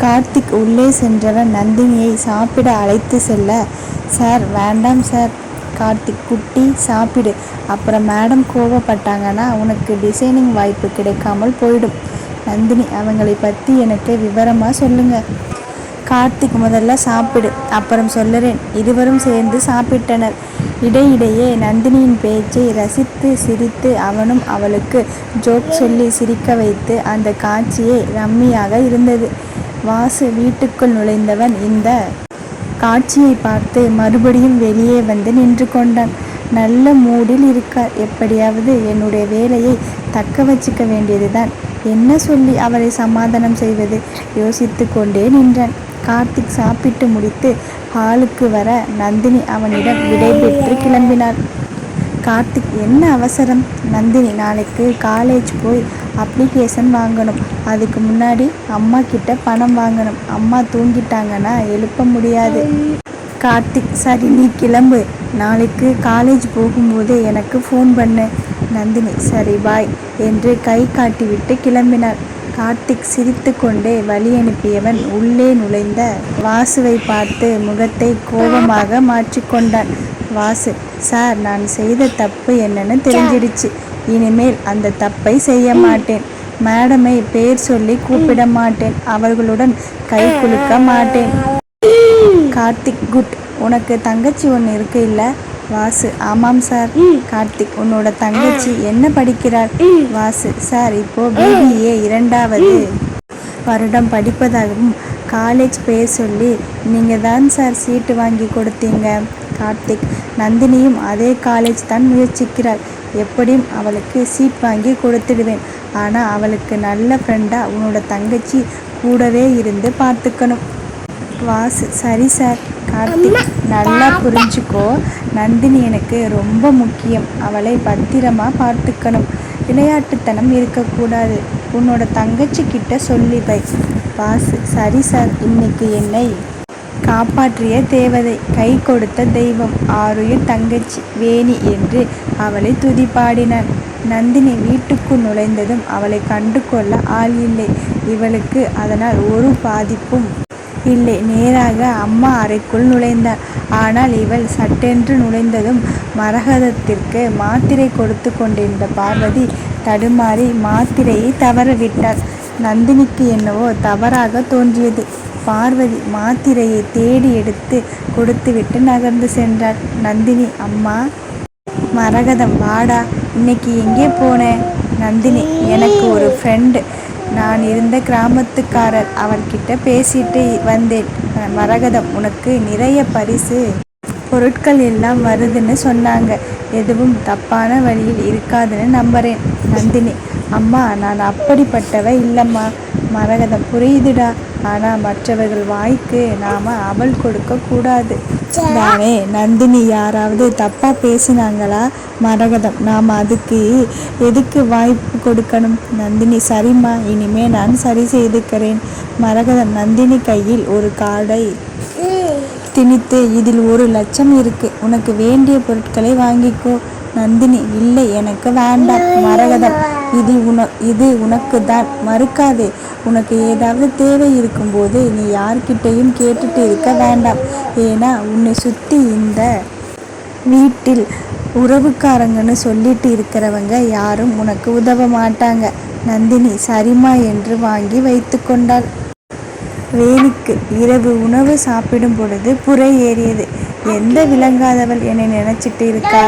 கார்த்திக் உள்ளே சென்றவன் நந்தினியை சாப்பிட அழைத்து செல்ல சார் வேண்டாம் சார். கார்த்திக் குட்டி சாப்பிடு. அப்புறம் மேடம் கோவப்பட்டாங்கன்னா உனக்கு டிசைனிங் வாய்ப்பு கிடைக்காமல் போயிடும். நந்தினி அவங்களை பற்றி எனக்கு விவரமாக சொல்லுங்க. கார்த்திக் முதல்ல சாப்பிடு. அப்புறம் சொல்லுறேன். இருவரும் சேர்ந்து சாப்பிட்டனர். இடையிடையே நந்தினியின் பேச்சை ரசித்து சிரித்து அவனும் அவளுக்கு ஜோக் சொல்லி சிரிக்க வைத்து அந்த காட்சியே ரம்மியாக இருந்தது. வாசு வீட்டுக்குள் நுழைந்தவன் இந்த காட்சியை பார்த்து மறுபடியும் வெளியே வந்து நின்று கொண்டான். நல்ல மூடில் இருக்கார் எப்படியாவது என்னுடைய வேலையை தக்க வச்சுக்க வேண்டியதுதான். என்ன சொல்லி அவரை சமாதானம் செய்வது? யோசித்து கொண்டே நின்றான். கார்த்திக் சாப்பிட்டு முடித்து ஹாலுக்கு வர நந்தினி அவனிடம் விடைபெற்று கிளம்பினாள். கார்த்திக் என்ன அவசரம்? நந்தினி நாளைக்கு காலேஜ் போய் அப்ளிகேஷன் வாங்கணும். அதுக்கு முன்னாடி அம்மா கிட்ட பணம் வாங்கணும். அம்மா தூங்கிட்டாங்கன்னா எழுப்ப முடியாது. கார்த்திக் சரி நீ கிளம்பு. நாளைக்கு காலேஜ் போகும்போது எனக்கு ஃபோன் பண்ணு. நந்தினி சரி பாய் என்று கை காட்டிவிட்டு கிளம்பினாள். கார்த்திக் சிரித்து கொண்டே வழி அனுப்பியவன் உள்ளே நுழைந்த வாசுவை பார்த்து முகத்தை கோபமாக மாற்றிக்கொண்டான். வாசு. சார் நான் செய்த தப்பு என்னன்னு தெரிஞ்சிடுச்சு. இனிமேல் அந்த தப்பை செய்ய மாட்டேன். மேடமை பேர் சொல்லி கூப்பிட மாட்டேன். அவர்களுடன் கை குலுக்க மாட்டேன். கார்த்திக் குட். உனக்கு தங்கச்சி ஒன்று இருக்கு இல்லை? வாசு. ஆமாம் சார். கார்த்திக் உன்னோட தங்கச்சி என்ன படிக்கிறார் வாசு. சார் இப்போ பிபிஏ இரண்டாவது வருடம் படிப்பதாகவும் காலேஜ் பேர் சொல்லி நீங்கள் தான் சார் சீட்டு வாங்கி கொடுத்தீங்க. கார்த்திக் நந்தினியும் அதே காலேஜ் தான் முயற்சிக்கிறாள். எப்படியும் அவளுக்கு சீட் வாங்கி கொடுத்துடுவேன். ஆனால் அவளுக்கு நல்ல ஃப்ரெண்டாக உன்னோட தங்கச்சி கூடவே இருந்து பார்த்துக்கணும். வாசு சரி சார் கார்த்திக் நல்லா புரிஞ்சுக்கோ. நந்தினி எனக்கு ரொம்ப முக்கியம். அவளை பத்திரமா பார்த்துக்கணும். விளையாட்டுத்தனம் இருக்கக்கூடாது. உன்னோட தங்கச்சி கிட்ட சொல்லி வை. வாசு சரி சார் இன்னைக்கு என்னை காப்பாற்றிய தேவதை. கை கொடுத்த தெய்வம் ஆறுயிர் தங்கச்சி வேணி என்று அவளை துதிப்பாடினான். நந்தினி வீட்டுக்குள் நுழைந்ததும் அவளை கண்டு கொள்ள ஆள் இல்லை. இவளுக்கு அதனால் ஒரு பாதிப்பும் இல்லை. நேராக அம்மா அறைக்குள் நுழைந்தார் ஆனால் இவள் சட்டென்று நுழைந்ததும் மரகதத்திற்கு மாத்திரை கொடுத்து கொண்டிருந்த பார்வதி தடுமாறி மாத்திரையை தவறவிட்டாள். நந்தினிக்கு என்னவோ தவறாக தோன்றியது. பார்வதி மாத்திரையை தேடி எடுத்து கொடுத்துவிட்டு நகர்ந்து சென்றாள். நந்தினி அம்மா மரகதம் வாடா. இன்னைக்கு எங்கே போனேன் நந்தினி எனக்கு ஒரு ஃப்ரெண்டு நான் இருந்த கிராமத்துக்காரர். அவர்கிட்ட பேசிட்டு வந்தேன். மரகதம் உனக்கு நிறைய பரிசு. பொருட்கள் எல்லாம் வருதுன்னு சொன்னாங்க. எதுவும் தப்பான வழியில் இருக்காதுன்னு நம்புறேன். நந்தினி அம்மா நான் அப்படிப்பட்டவ இல்லைம்மா. மரகதம் புரியுதுடா. ஆனால் மற்றவர்கள் வாய்க்கு நாம் அவள் கொடுக்க கூடாது. தானே நந்தினி யாராவது தப்பாக பேசினாங்களா? மரகதம் நாம் அதுக்கு எதுக்கு வாய்ப்பு கொடுக்கணும்? நந்தினி சரிம்மா. இனிமே நான் சரி செய்துக்கிறேன். மரகதம் நந்தினி கையில் ஒரு கார்டை திணித்து இதில் ஒரு லட்சம் இருக்கு. உனக்கு வேண்டிய பொருட்களை வாங்கிக்கோ. நந்தினி இல்லை எனக்கு வேண்டாம். மரகதம். இது உன இது உனக்கு தான் மறுக்காதே. உனக்கு ஏதாவது தேவை இருக்கும்போது நீ யார்கிட்டையும் கேட்டுட்டு இருக்க வேண்டாம். ஏன்னா உன்னை சுற்றி இந்த வீட்டில் உறவுக்காரங்கன்னு சொல்லிட்டு இருக்கிறவங்க யாரும் உனக்கு உதவ மாட்டாங்க. நந்தினி சரிமா என்று வாங்கி வைத்து கொண்டாள். வேணிக்கு இரவு உணவு சாப்பிடும் பொழுது புறை ஏறியது. எந்த விளங்காதவள் என்னை நினைச்சிட்டு இருக்கா?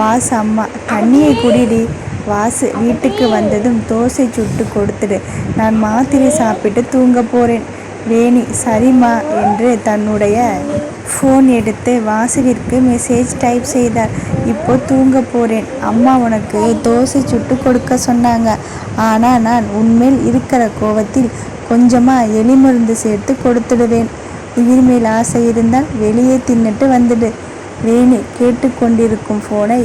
வாசு அம்மா தண்ணியை குடிடி. வாசு வீட்டுக்கு வந்ததும் தோசை சுட்டு கொடுத்துடு. நான் மாத்திரை சாப்பிட்டு தூங்க போகிறேன் வேணி சரிம்மா என்று தன்னுடைய ஃபோன் எடுத்து வாசுவிற்கு மெசேஜ் டைப் செய்தார். இப்போ தூங்க போகிறேன் அம்மா உனக்கு தோசை சுட்டு கொடுக்க சொன்னாங்க. ஆனால் நான் உண்மையில் இருக்கிற கோவத்தில் கொஞ்சமாக எலி மருந்து சேர்த்து கொடுத்துடுவேன். உயிர் மேல் ஆசை இருந்தால் வெளியே தின்னுட்டு வந்துடு. வேணு கேட்டுக்கொண்டிருக்கும் ஃபோனை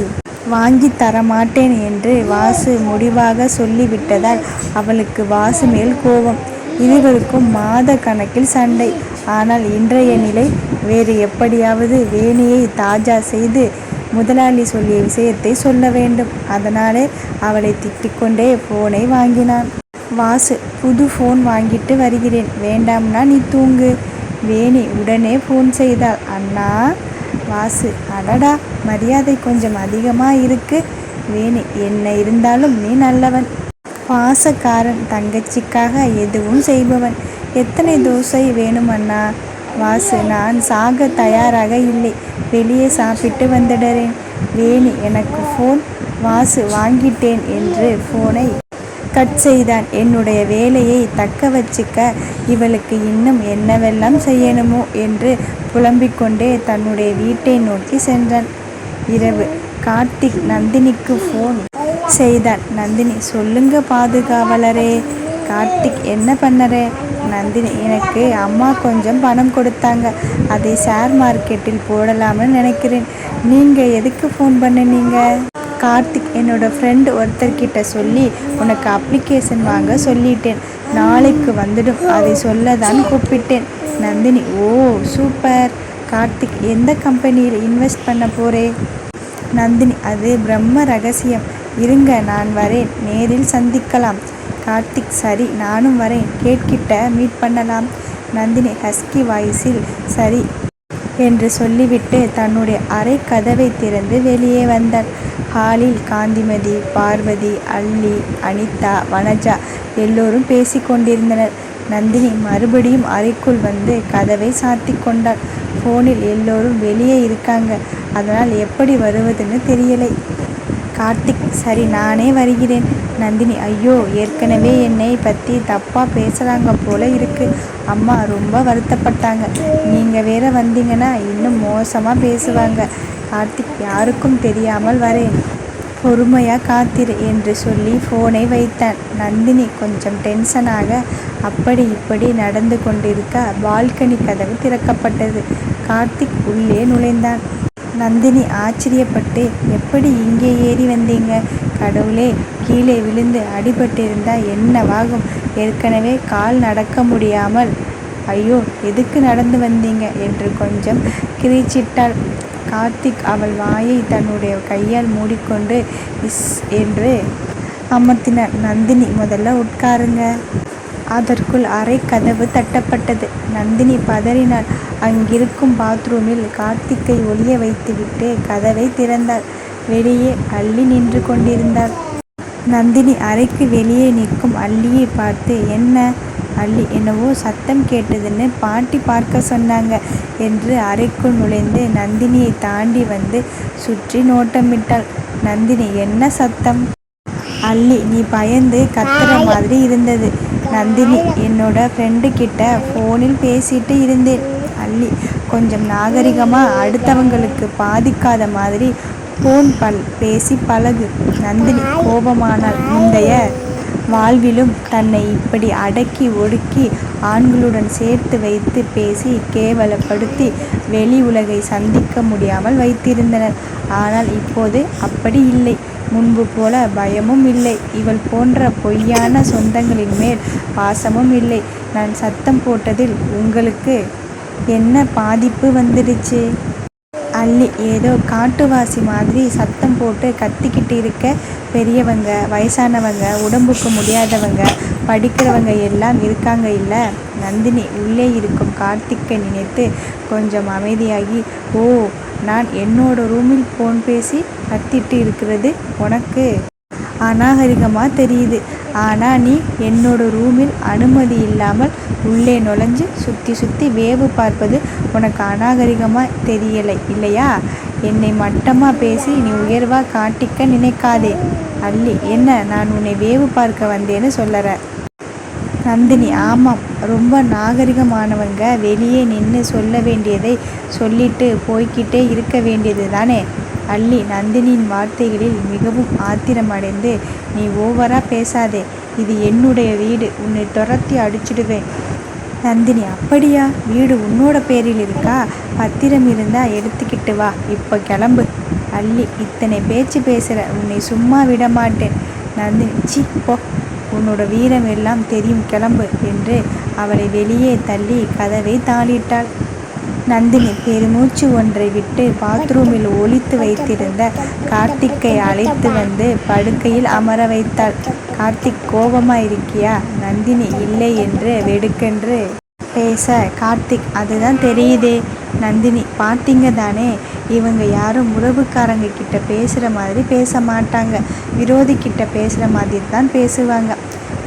வாங்கி தர மாட்டேன் என்று வாசு முடிவாக சொல்லிவிட்டதால் அவளுக்கு வாசு மேல் கோபம். இருவருக்கும் மாத கணக்கில் சண்டை. ஆனால் இன்றைய நிலை வேறு எப்படியாவது வேணியை தாஜா செய்து முதலாளி சொல்லிய விஷயத்தை சொல்ல வேண்டும். அதனாலே அவளை திட்டிக்கொண்டே போனை வாங்கினான். வாசு. புது ஃபோன் வாங்கிட்டு வருகிறேன். வேண்டாம்னா நீ தூங்கு. வேணி உடனே ஃபோன் செய்தாள். அண்ணா வாசு. அடடா மரியாதை கொஞ்சம் அதிகமாக இருக்கு. வேணி என்ன இருந்தாலும் நீ நல்லவன். பாசக்காரன் தங்கச்சிக்காக எதுவும் செய்பவன். எத்தனை தோசை வேணும் அண்ணா? வாசு நான் சாக தயாராக இல்லை. வெளியே சாப்பிட்டு வந்துடுறேன். வேணி எனக்கு ஃபோன் வாசு வாங்கிட்டேன் என்று ஃபோனை கட் செய்தான் என்னுடைய வேலையை தக்க வச்சுக்க இவளுக்கு இன்னும் என்னவெல்லாம் செய்யணுமோ என்று புலம்பிக் கொண்டே தன்னுடைய வீட்டை நோக்கி சென்றான். இரவு. கார்த்திக் நந்தினிக்கு ஃபோன் செய்தான். நந்தினி சொல்லுங்க பாதுகாவலரே கார்த்திக் என்ன பண்ணறே? நந்தினி எனக்கு அம்மா கொஞ்சம் பணம் கொடுத்தாங்க. அதை ஷேர் மார்க்கெட்டில் போடலாம்னு நினைக்கிறேன். நீங்கள் எதுக்கு ஃபோன் பண்ணினீங்க கார்த்திக் என்னோட ஃப்ரெண்டு ஒருத்தர்கிட்ட சொல்லி உனக்கு அப்ளிகேஷன் வாங்க சொல்லிட்டேன். நாளைக்கு வந்துடும். அதை சொல்ல தான் கூப்பிட்டேன். நந்தினி ஓ சூப்பர் கார்த்திக் எந்த கம்பெனியில் இன்வெஸ்ட் பண்ண போறே? நந்தினி அது பிரம்ம ரகசியம். இருங்க நான் வரேன். நேரில் சந்திக்கலாம். கார்த்திக் சரி நானும் வரேன். கேட்கிட்ட மீட் பண்ணலாம். நந்தினி ஹஸ்கி வாய்ஸில் சரி என்று சொல்லிவிட்டு தன்னுடைய அறை கதவை திறந்து வெளியே வந்தாள். ஹாலில் காந்திமதி பார்வதி அல்லி அனிதா வனஜா எல்லோரும் பேசிக்கொண்டிருந்தனர் நந்தினி மறுபடியும் அறைக்குள் வந்து கதவை சாத்தி கொண்டாள். ஃபோனில் எல்லோரும் வெளியே இருக்காங்க. அதனால் எப்படி வருவதுன்னு தெரியலை. கார்த்திக் சரி நானே வருகிறேன். நந்தினி ஐயோ ஏற்கனவே என்னை பற்றி தப்பாக பேசுகிறாங்க போல இருக்கு. அம்மா ரொம்ப வருத்தப்பட்டாங்க. நீங்கள் வேற வந்தீங்கன்னா இன்னும் மோசமாக பேசுவாங்க. கார்த்திக் யாருக்கும் தெரியாமல் வரேன். பொறுமையாக காத்திரு என்று சொல்லி ஃபோனை வைத்தான். நந்தினி கொஞ்சம் டென்ஷனாக அப்படி இப்படி நடந்து கொண்டிருக்க பால்கனி கதவு திறக்கப்பட்டது. கார்த்திக் உள்ளே நுழைந்தான். நந்தினி ஆச்சரியப்பட்டு எப்படி இங்கே ஏறி வந்தீங்க? கடவுளே கீழே விழுந்து அடிபட்டிருந்தா என்னவாகும் ஏற்கனவே கால் நடக்க முடியாமல். ஐயோ எதுக்கு நடந்து வந்தீங்க? என்று கொஞ்சம் கிரிச்சிட்டாள். கார்த்திக் அவள் வாயை தன்னுடைய கையால் மூடிக்கொண்டு இஸ் என்று அமர்த்தினார். நந்தினி முதல்ல உட்காருங்க. அதற்குள் அறை கதவு தட்டப்பட்டது. நந்தினி பதறினாள். அங்கிருக்கும் பாத்ரூமில் கார்த்திக்கை ஒளிய வைத்துவிட்டு கதவை திறந்தாள். வெளியே அள்ளி நின்று கொண்டிருந்தாள். நந்தினி அறைக்கு வெளியே நிற்கும் அள்ளியை பார்த்து என்ன அள்ளி? என்னவோ சத்தம் கேட்டதுன்னு பாட்டி பார்க்க சொன்னாங்க என்று அறைக்குள் நுழைந்து நந்தினியை தாண்டி வந்து சுற்றி நோட்டமிட்டாள். நந்தினி என்ன சத்தம்? அள்ளி நீ பயந்து கத்துற மாதிரி இருந்தது. நந்தினி என்னோட ஃப்ரெண்டு கிட்ட ஃபோனில் பேசிட்டு இருந்தேன். அள்ளி கொஞ்சம் நாகரிகமாக அடுத்தவங்களுக்கு பாதிக்காத மாதிரி ஃபோன் பல் பேசி பழகு. நந்தினி கோபமானால் முந்தைய வாழ்விலும் தன்னை இப்படி அடக்கி ஒடுக்கி ஆண்களுடன் சேர்த்து வைத்து பேசி கேவலப்படுத்தி வெளி உலகை சந்திக்க முடியாமல் வைத்திருந்தனர். ஆனால் இப்போது அப்படி இல்லை. முன்பு போல பயமும் இல்லை. இவள் போன்ற பொய்யான சொந்தங்களின் மேல் பாசமும் இல்லை. நான் சத்தம் போட்டதில் உங்களுக்கு என்ன பாதிப்பு வந்துடுச்சு? அள்ளி ஏதோ காட்டுவாசி மாதிரி சத்தம் போட்டு கத்திக்கிட்டு இருக்க பெரியவங்க வயசானவங்க உடம்புக்கு முடியாதவங்க படிக்கிறவங்க எல்லாம் இருக்காங்க இல்லை? நந்தினி உள்ளே இருக்கும் கார்த்திக்கை நினைத்து கொஞ்சம் அமைதியாகி ஓ நான் என்னோட ரூமில் ஃபோன் பேசி கத்திட்டு இருக்கிறது உனக்கு? அநாகரிகமாக தெரியுது. ஆனால் நீ என்னோட ரூமில் அனுமதி இல்லாமல் உள்ளே நுழைஞ்சு சுற்றி சுற்றி வேவு பார்ப்பது உனக்கு அநாகரிகமாக தெரியலை இல்லையா? என்னை மட்டமாக பேசி நீ உயர்வாக காட்டிக்க நினைக்காதே. அள்ளி என்ன? நான் உன்னை வேவு பார்க்க வந்தேன்னு சொல்லற. நந்தினி ஆமாம். ரொம்ப நாகரிகமானவங்க வெளியே நின்று சொல்ல வேண்டியதை சொல்லிட்டு போய்கிட்டே இருக்க வேண்டியது தானே அள்ளி நந்தினியின் வார்த்தைகளில் மிகவும் ஆத்திரமடைந்து நீ ஓவரா பேசாதே. இது என்னுடைய வீடு. உன்னை துரத்தி அடிச்சிடுவேன். நந்தினி அப்படியா? வீடு உன்னோட பேரில் இருக்கா? பத்திரம் இருந்தா எடுத்துக்கிட்டு வா. இப்போ கிளம்பு. அள்ளி இத்தனை பேச்சு பேசுகிற உன்னை சும்மா விட மாட்டேன். நந்தினி சி போ. உன்னோட வீரம் எல்லாம் தெரியும். கிளம்பு. என்று அவளை வெளியே தள்ளி கதவை தாளிட்டாள். நந்தினி பெருமூச்சு ஒன்றை விட்டு பாத்ரூமில் ஒளித்து வைத்திருந்த கார்த்திக்கை அழைத்து வந்து படுக்கையில் அமர வைத்தாள். கார்த்திக் கோபமா இருக்கியா? நந்தினி இல்லை என்று வெடுக்கென்று பேச கார்த்திக் அதுதான் தெரியுதே. நந்தினி பார்த்தீங்க தானே இவங்க யாரும் உறவுக்காரங்க கிட்ட பேசுகிற மாதிரி பேச மாட்டாங்க. விரோதி கிட்ட பேசுகிற மாதிரி தான் பேசுவாங்க.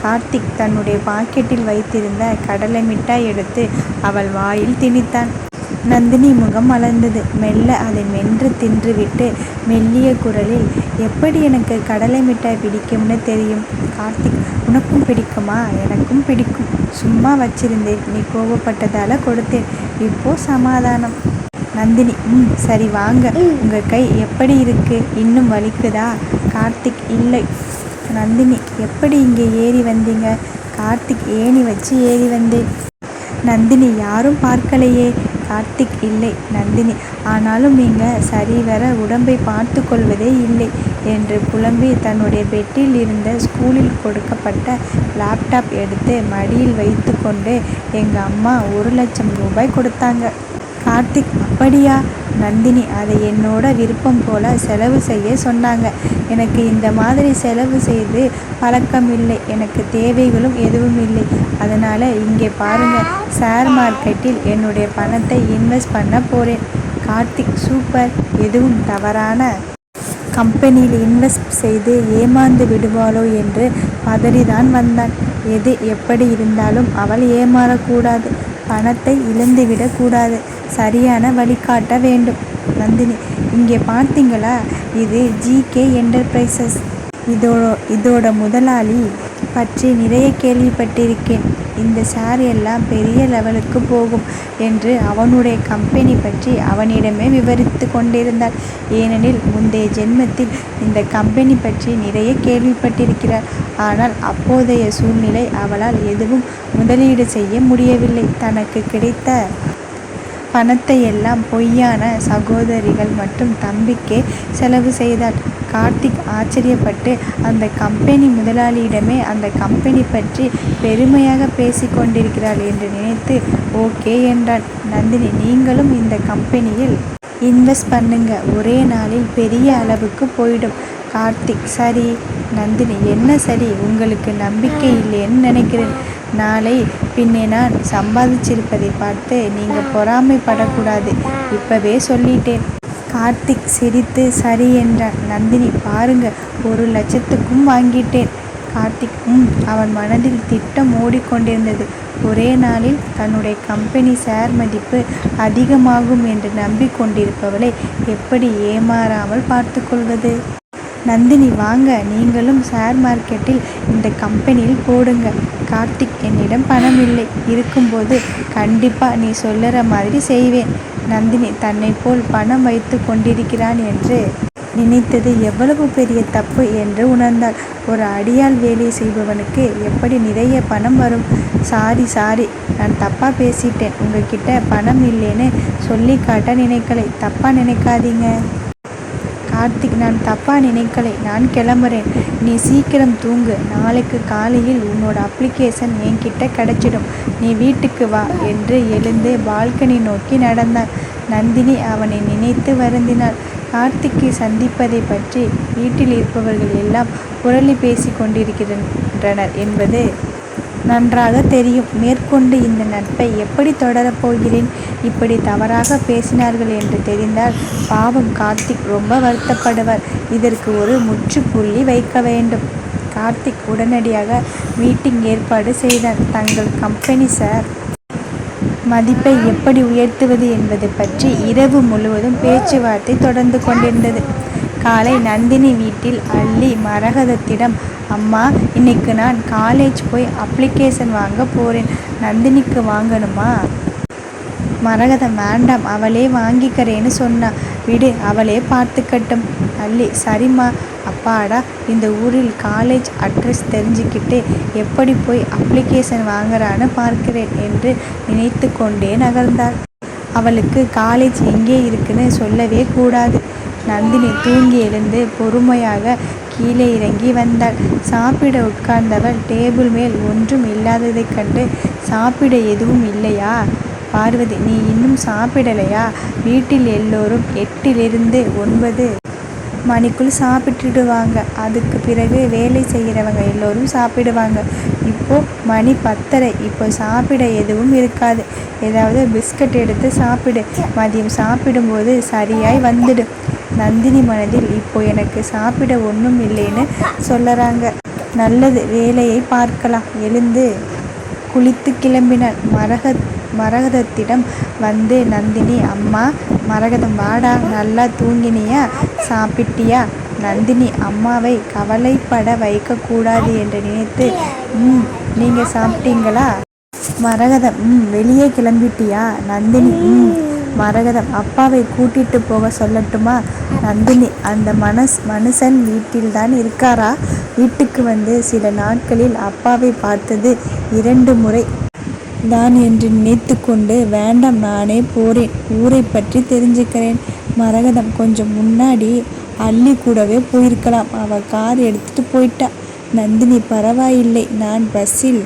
கார்த்திக் தன்னுடைய பாக்கெட்டில் வைத்திருந்த கடலை மிட்டாய் எடுத்து அவள் வாயில் திணித்தான். நந்தினி முகம் மலர்ந்தது. மெல்ல அதை மென்று தின்றுவிட்டு மெல்லிய குரலில் எப்படி எனக்கு கடலை மிட்டாய் பிடிக்கும்னு தெரியும்? கார்த்திக் உனக்கும் பிடிக்குமா? எனக்கும் பிடிக்கும். சும்மா வச்சிருந்தேன். நீ கோபப்பட்டதால கொடுத்தேன். இப்போ சமாதானம். நந்தினி ம் சரி வாங்க. உங்க கை எப்படி இருக்கு? இன்னும் வலிக்குதா? கார்த்திக் இல்லை. நந்தினி எப்படி இங்கே ஏறி வந்தீங்க? கார்த்திக் ஏணி வச்சு ஏறி வந்தேன். நந்தினி யாரும் பார்க்கலையே. கார்த்திக் இல்லை. நந்தினி ஆனாலும் நீங்கள் சரிவர உடம்பை பார்த்து கொள்வதே இல்லை என்று புலம்பி தன்னுடைய பெட்டில் இருந்த ஸ்கூலில் கொடுக்கப்பட்ட லேப்டாப் எடுத்து மடியில் வைத்து கொண்டு எங்கள் அம்மா ஒரு லட்சம் ரூபாய் கொடுத்தாங்க. கார்த்திக் அப்படியா? நந்தினி அதை என்னோட விருப்பம் போல செலவு செய்ய சொன்னாங்க. எனக்கு இந்த மாதிரி செலவு செய்து பழக்கம் இல்லை எனக்கு தேவைகளும் எதுவும் இல்லை. அதனால் இங்கே பாருங்கள் ஷேர் மார்க்கெட்டில் என்னுடைய பணத்தை இன்வெஸ்ட் பண்ண போகிறேன் கார்த்திக் சூப்பர். எதுவும் தவறான கம்பெனியில் இன்வெஸ்ட் செய்து ஏமாந்து விடுவாளோ என்று பதறிதான் வந்தான். எது எப்படி இருந்தாலும் அவள் ஏமாறக்கூடாது. பணத்தை இழந்துவிடக் கூடாது. சரியான வழிகாட்ட வேண்டும். நந்தினி இங்கே பார்த்தீங்களா இது ஜிகே என்டர்பிரைசஸ். இதோ இதோட முதலாளி பற்றி நிறைய கேள்விப்பட்டிருக்கேன். இந்த ஷேர் எல்லாம் பெரிய லெவலுக்கு போகும் என்று அவனுடைய கம்பெனி பற்றி அவனிடமே விவரித்து கொண்டிருந்தாள். ஏனெனில் முந்தைய ஜென்மத்தில் இந்த கம்பெனி பற்றி நிறைய கேள்விப்பட்டிருக்கிறார் ஆனால் அப்போதைய சூழ்நிலை அவளால் எதுவும் முதலீடு செய்ய முடியவில்லை. தனக்கு கிடைத்த பணத்தை எல்லாம் பொய்யான சகோதரிகள் மற்றும் தம்பிக்கே செலவு செய்தார் கார்த்திக் ஆச்சரியப்பட்டு அந்த கம்பெனி முதலாளியிடமே அந்த கம்பெனி பற்றி பெருமையாக பேசிக் கொண்டிருக்கிறாள் என்று நினைத்து ஓகே என்றான். நந்தினி நீங்களும் இந்த கம்பெனியில் இன்வெஸ்ட் பண்ணுங்க. ஒரே நாளில் பெரிய அளவுக்கு போயிடும். கார்த்திக் சரி. நந்தினி என்ன சரி? உங்களுக்கு நம்பிக்கை இல்லைன்னு நினைக்கிறேன். நாளை பின்னே நான் சம்பாதிச்சிருப்பதை பார்த்து நீங்க பொறாமைப்படக்கூடாது. இப்பவே சொல்லிட்டேன். கார்த்திக் சிரித்து சரி என்றான். நந்தினி பாருங்க ஒரு லட்சத்துக்கும் வாங்கிட்டேன். கார்த்திக் ம் அவன் மனதில் திட்டம் ஓடிக்கொண்டிருந்தது. ஒரே நாளில் தன்னுடைய கம்பெனி ஷேர் மதிப்பு அதிகமாகும் என்று நம்பிக் கொண்டிருப்பவளை எப்படி ஏமாறாமல் பார்த்துக் கொள்வது? நந்தினி வாங்க நீங்களும் ஷேர் மார்க்கெட்டில் இந்த கம்பெனியில் போடுங்க. கார்த்திக் என்னிடம் பணம் இல்லை. இருக்கும்போது கண்டிப்பாக நீ சொல்லுற மாதிரி செய்வேன். நந்தினி தன்னை போல் பணம் வைத்துக் கொண்டிருக்கிறான் என்று நினைத்தது எவ்வளவு பெரிய தப்பு என்று உணர்ந்தாள். ஒரு அடியாள் வேலை செய்பவனுக்கு எப்படி நிறைய பணம் வரும்? சாரி சாரி நான் தப்பாக பேசிட்டேன். உங்ககிட்ட பணம் இல்லைன்னு சொல்லிக் காட்ட நினைக்கலை. தப்பாக நினைக்காதீங்க. கார்த்திக் நான் தப்பாக நினைக்கலை. நான் கிளம்புறேன். நீ சீக்கிரம் தூங்கு. நாளைக்கு காலையில் உன்னோட அப்ளிகேஷன் என்கிட்ட கிடைச்சிடும். நீ வீட்டுக்கு வா என்று எழுந்து பால்கனி நோக்கி நடந்தான். நந்தினி அவனை நினைத்து வருந்தினாள். கார்த்திக்கை சந்திப்பதைப் பற்றி வீட்டில் இருப்பவர்கள் எல்லாம் புரளி பேசி கொண்டிருக்கின்றனர் என்பது நன்றாக தெரியும். மேற்கொண்டு இந்த நட்பை எப்படி தொடரப்போகிறேன் இப்படி தவறாக பேசினார்கள் என்று தெரிந்தால் பாவம் கார்த்திக் ரொம்ப வருத்தப்படுவர் இதற்கு ஒரு முற்றுப்புள்ளி வைக்க வேண்டும். கார்த்திக் உடனடியாக மீட்டிங் ஏற்பாடு செய்தார் தங்கள் கம்பெனி சார் மதிப்பை எப்படி உயர்த்துவது என்பது பற்றி இரவு முழுவதும் பேச்சுவார்த்தை தொடர்ந்து கொண்டிருந்தது. காலை நந்தினி வீட்டில் அள்ளி மரகதத்திடம் அம்மா இன்னைக்கு நான் காலேஜ் போய் அப்ளிகேஷன் வாங்க போகிறேன் நந்தினிக்கு வாங்கணுமா? மரகதம் வேண்டாம் அவளே வாங்கிக்கிறேன்னு சொன்னா. விடு அவளே பார்த்துக்கட்டும். அல்லி சரிம்மா. அப்பாடா இந்த ஊரில் காலேஜ் அட்ரஸ் தெரிஞ்சுக்கிட்டு எப்படி போய் அப்ளிகேஷன் வாங்கறான்னு பார்க்கிறேன் என்று நினைத்து கொண்டே நகர்ந்தாள். அவளுக்கு காலேஜ் எங்கே இருக்குன்னு சொல்லவே கூடாது. நந்தினி தூங்கி எழுந்து பொறுமையாக கீழே இறங்கி வந்தாள். சாப்பிட உட்கார்ந்தவள் டேபிள் மேல் ஒன்றும் இல்லாததைக் கண்டு சாப்பிட எதுவும் இல்லையா? பார்வதி நீ இன்னும் சாப்பிடலையா? வீட்டில் எல்லோரும் எட்டிலிருந்து ஒன்பது மணிக்குள் சாப்பிட்டுடுவாங்க. அதுக்கு பிறகு வேலை செய்கிறவங்க எல்லோரும் சாப்பிடுவாங்க. இப்போ மணி பத்தரை. இப்போ சாப்பிட எதுவும் இருக்காது. ஏதாவது பிஸ்கட் எடுத்து சாப்பிடு. மதியம் சாப்பிடும்போது சரியாய் வந்துடும் நந்தினி மனதில் இப்போ எனக்கு சாப்பிட ஒன்றும் இல்லைன்னு சொல்லறாங்க. நல்லது வேலையை பார்க்கலாம். எழுந்து குளித்து கிளம்பினாள். மரக மரகதத்திடம் வந்து நந்தினி அம்மா மரகதம் வாடா. நல்லா தூங்கினியா? சாப்பிட்டியா? நந்தினி அம்மாவை கவலைப்பட வைக்கக்கூடாது என்று நினைத்து ம் நீங்கள் சாப்பிட்டீங்களா? மரகதம் ம் வெளியே கிளம்பிட்டியா? நந்தினி ம் மரகதம். அப்பாவை கூட்டிட்டு போக சொல்லட்டுமா? நந்தினி அந்த மனஸ் மனுஷன் வீட்டில்தான் இருக்காரா? வீட்டுக்கு வந்து சில நாட்களில் அப்பாவை பார்த்தது இரண்டு முறை. தான் என்று நினைத்து கொண்டு வேண்டாம் நானே போறேன். ஊரை பற்றி தெரிஞ்சுக்கிறேன். மரகதம் கொஞ்சம் முன்னாடி அள்ளி கூடவே போயிருக்கலாம். அவள் கார் எடுத்துட்டு போயிட்டா. நந்தினி பரவாயில்லை. நான் பஸ்ஸில்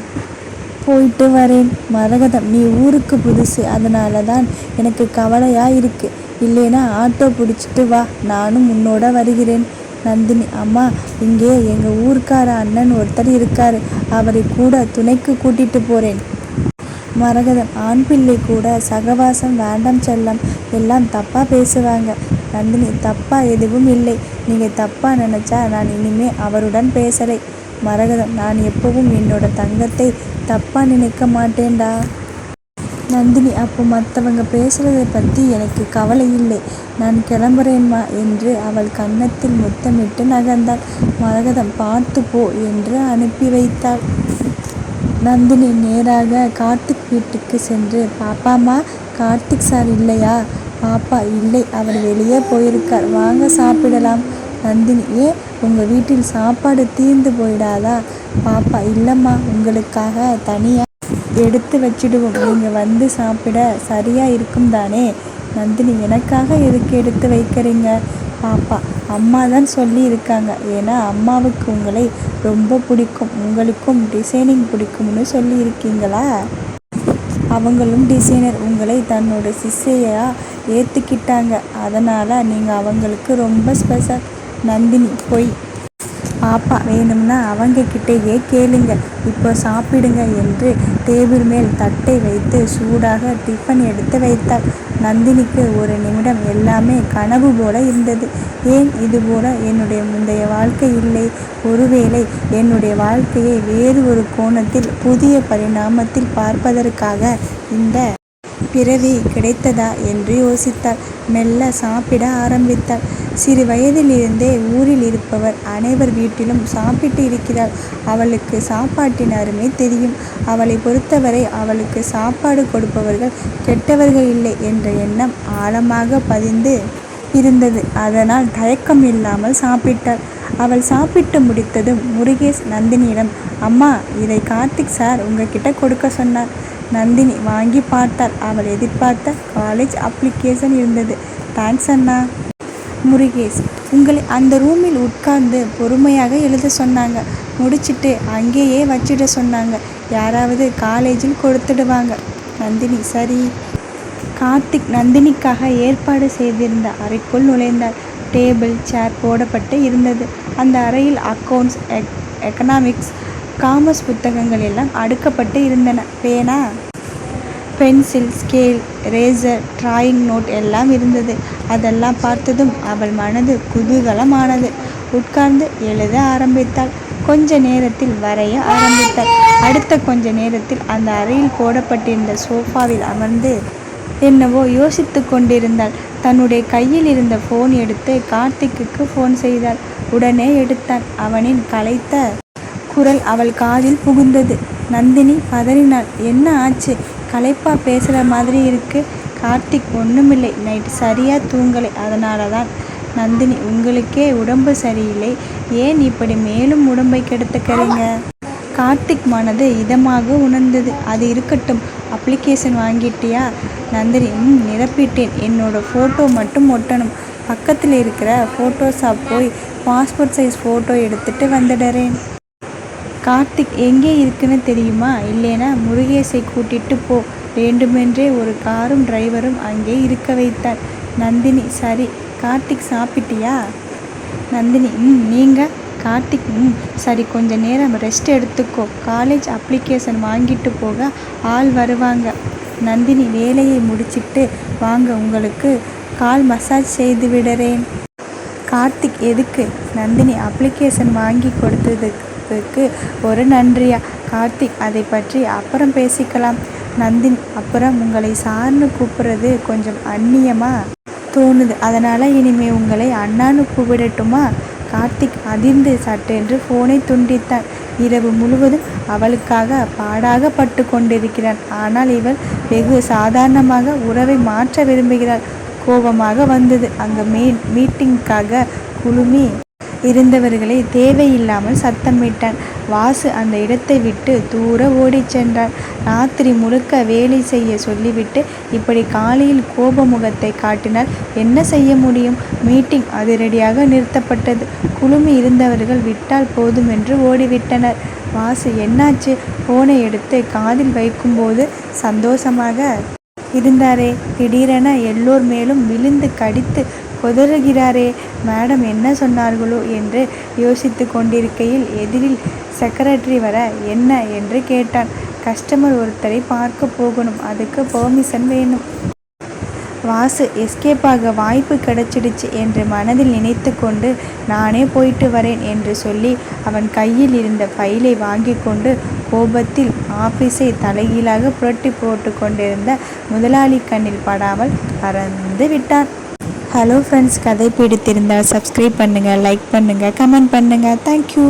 போயிட்டு வரேன். மரகதம் நீ ஊருக்கு புதுசு. அதனால தான் எனக்கு கவலையாக இருக்கு இல்லைனா ஆட்டோ பிடிச்சிட்டு வா. நானும் உன்னோட வருகிறேன். நந்தினி அம்மா இங்கே எங்கள் ஊர்க்கார அண்ணன் ஒருத்தர் இருக்கார். அவரை கூட துணைக்கு கூட்டிட்டு போகிறேன் மரகதம் ஆண் பிள்ளை கூட சகவாசம் வேண்டாம் செல்லம். எல்லாம் தப்பாக பேசுவாங்க. நந்தினி தப்பாக எதுவும் இல்லை. நீங்கள் தப்பாக நினச்சா நான் இனிமே அவருடன் பேசலை. மரகதம் நான் எப்பவும் என்னோட தங்கத்தை தப்பாக நினைக்க மாட்டேன்டா. நந்தினி அப்போ மற்றவங்க பேசுகிறதை பற்றி எனக்கு கவலை இல்லை. நான் கிளம்புறேன்மா என்று அவள் கன்னத்தில் முத்தமிட்டு நகர்ந்தாள். மரகதம் பார்த்து போ என்று அனுப்பி வைத்தாள். நந்தினி நேராக கார்த்திக் வீட்டுக்கு சென்று பாப்பாம்மா கார்த்திக் சார் இல்லையா? பாப்பா இல்லை அவர் வெளியே போயிருக்கார். வாங்க சாப்பிடலாம். நந்தினி ஏன் உங்கள் வீட்டில் சாப்பாடு தீர்ந்து போயிடாதா? பாப்பா இல்லைம்மா உங்களுக்காக தனியாக எடுத்து வச்சிடுவோம். நீங்கள் வந்து சாப்பிட சரியாக இருக்கும் தானே? நந்தினி எனக்காக எதுக்கு எடுத்து வைக்கிறீங்க? பாப்பா அம்மா தான் சொல்லி இருக்காங்க ஏன்னா அம்மாவுக்கு உங்களை ரொம்ப பிடிக்கும். உங்களுக்கும் டிசைனிங் பிடிக்கும்னு சொல்லி இருக்கீங்களா அவங்களும் டிசைனர். உங்களை தன்னோட சிசையாக ஏற்றுக்கிட்டாங்க அதனால் நீங்கள் அவங்களுக்கு ரொம்ப ஸ்பெஷல் நந்தினி பொய். பாப்பா வேணும்னா அவங்க கிட்டேயே கேளுங்க. இப்போ சாப்பிடுங்க என்று டேபிள் மேல் தட்டை வைத்து சூடாக டிஃபன் எடுத்து வைத்தாள். நந்தினிக்கு ஒரு நிமிடம் எல்லாமே கனவு போல இருந்தது. ஏன் இது போல? என்னுடைய முந்தைய வாழ்க்கை இல்லை. ஒருவேளை என்னுடைய வாழ்க்கையை வேறு ஒரு கோணத்தில் புதிய பரிணாமத்தில் பார்ப்பதற்காக இந்த பிறவி கிடைத்ததா? என்று யோசித்தாள். மெல்ல சாப்பிட ஆரம்பித்தாள். சிறு வயதிலிருந்தே ஊரில் இருப்பவர் அனைவர் வீட்டிலும் சாப்பிட்டு இருக்கிறாள் அவளுக்கு சாப்பாட்டின் அருமை தெரியும். அவளை பொறுத்தவரை அவளுக்கு சாப்பாடு கொடுப்பவர்கள் கெட்டவர்கள் இல்லை என்ற எண்ணம் ஆழமாக பதிந்து இருந்தது. அதனால் தயக்கம் இல்லாமல் சாப்பிட்டாள். அவள் சாப்பிட்டு முடித்ததும் முருகேஷ் நந்தினியிடம் அம்மா இதை கார்த்திக் சார் உங்ககிட்ட கொடுக்க சொன்னார். நந்தினி வாங்கி பார்த்தாள். அவள் எதிர்பார்த்த காலேஜ் அப்ளிகேஷன் இருந்தது. தேங்க்ஸ் அண்ணா. முருகேஷ் உங்களை அந்த ரூமில் உட்கார்ந்து பொறுமையாக எழுத சொன்னாங்க. முடிச்சிட்டு அங்கேயே வச்சிட சொன்னாங்க. யாராவது காலேஜில் கொடுத்துடுவாங்க. நந்தினி சரி. கார்த்திக் நந்தினிக்காக ஏற்பாடு செய்திருந்த அறைக்குள் நுழைந்தார். டேபிள் சேர் போடப்பட்டு இருந்தது. அந்த அறையில் அக்கௌண்ட்ஸ் எக் எக்கனாமிக்ஸ் காமர்ஸ் புத்தகங்கள் எல்லாம் அடுக்கப்பட்டு இருந்தன. பேனா pencil scale eraser drawing note எல்லாம் இருந்தது. அதெல்லாம் பார்த்ததும் அவள் மனது குதூகலமானது. உட்கார்ந்து எழுத ஆரம்பித்தாள். கொஞ்ச நேரத்தில் வரைய ஆரம்பித்தாள். அடுத்த கொஞ்ச நேரத்தில் அந்த அறையில் போடப்பட்டிருந்த சோஃபாவில் அமர்ந்து என்னவோ யோசித்து கொண்டிருந்தாள். தன்னுடைய கையில் இருந்த ஃபோன் எடுத்து கார்த்திக்கு ஃபோன் செய்தாள். உடனே எடுத்தான் அவனின் களைத்த குரல் அவள் காதில் புகுந்தது. நந்தினி பதறினாள். என்ன ஆச்சு? களைப்பா பேசுகிற மாதிரி இருக்கு. கார்த்திக் ஒன்றுமில்லை நைட் சரியாக தூங்கலை. அதனால தான் நந்தினி உங்களுக்கே உடம்பு சரியில்லை. ஏன் இப்படி மேலும் உடம்பை கெடுத்துக்கிறீங்க? கார்த்திக் மனது இதமாக உணர்ந்தது. அது இருக்கட்டும். அப்ளிகேஷன் வாங்கிட்டியா? நந்தினி ம் நிரப்பிட்டேன். என்னோட ஃபோட்டோ மட்டும் ஒட்டணும். பக்கத்தில் இருக்கிற ஃபோட்டோஷாப் போய் பாஸ்போர்ட் சைஸ் ஃபோட்டோ எடுத்துகிட்டு வந்துடுறேன். கார்த்திக் எங்கே இருக்குன்னு தெரியுமா? இல்லைனா முருகேசை கூட்டிட்டு போ. வேண்டுமென்றே ஒரு காரும் டிரைவரும் அங்கே இருக்க வைத்தார். நந்தினி சரி. கார்த்திக் சாப்பிட்டியா? நந்தினி ம் நீங்கள் கார்த்திக் ம் சரி கொஞ்சம் நேரம் ரெஸ்ட் எடுத்துக்கோ. காலேஜ் அப்ளிகேஷன் வாங்கிட்டு போக ஆள் வருவாங்க. நந்தினி வேலையை முடிச்சிட்டு வாங்க உங்களுக்கு கால் மசாஜ் செய்து விடுறேன். கார்த்திக் எதுக்கு? நந்தினி அப்ளிகேஷன் வாங்கி கொடுத்ததுக்கு ஒரு நன்றியா? கார்த்திக் அதை பற்றி அப்புறம் பேசிக்கலாம். நந்தினி அப்புறம் உங்களை சார்னு கூப்பிட்றது கொஞ்சம் அந்நியமாக தோணுது. அதனால் இனிமே உங்களை அண்ணான்னு கூப்பிடட்டுமா? கார்த்திக் அதிர்ந்து சட்டென்று ஃபோனை துண்டித்தான் இரவு முழுவதும் அவளுக்காக பாடாக பட்டு கொண்டிருக்கிறான். ஆனால் இவள் வெகு சாதாரணமாக உறவை மாற்ற விரும்புகிறாள். கோபமாக வந்தது. அங்கே மீ மீட்டிங்க்காக குழுமி இருந்தவர்களை தேவையில்லாமல் சத்தமிட்டான் வாசு அந்த இடத்தை விட்டு தூர ஓடிச் சென்றான். ராத்திரி முழுக்க வேலை செய்ய சொல்லிவிட்டு இப்படி காலையில் கோப முகத்தை காட்டினால் என்ன செய்ய முடியும்? மீட்டிங் அதிரடியாக நிறுத்தப்பட்டது. குழுமி இருந்தவர்கள் விட்டால் போதும் என்று ஓடிவிட்டனர். வாசு என்னாச்சு? போனை எடுத்து காதில் வைக்கும்போது சந்தோஷமாக இருந்தாரே. திடீரென எல்லோர் மேலும் விழுந்து கடித்து உதறுகிறாரே மேடம் என்ன சொன்னார்களோ? என்று யோசித்து கொண்டிருக்கையில் எதிரில் செக்ரட்டரி வர என்ன? என்று கேட்டான். கஸ்டமர் ஒருத்தரை பார்க்க போகணும். அதுக்கு பெர்மிஷன் வேணும். வாசு எஸ்கேப் ஆக வாய்ப்பு கிடைச்சிடுச்சு என்று மனதில் நினைத்து கொண்டு நானே போயிட்டு வரேன் என்று சொல்லி அவன் கையில் இருந்த ஃபைலை வாங்கி கொண்டு கோபத்தில் ஆஃபீஸை தலைகீழாக புரட்டி போட்டு கொண்டிருந்த முதலாளி கண்ணில் படாமல் பறந்து விட்டான். ஹலோ ஃப்ரெண்ட்ஸ் கதை பிடித்திருந்தால் சப்ஸ்கிரைப் பண்ணுங்கள் லைக் பண்ணுங்கள் கமெண்ட் பண்ணுங்கள் தேங்க்யூ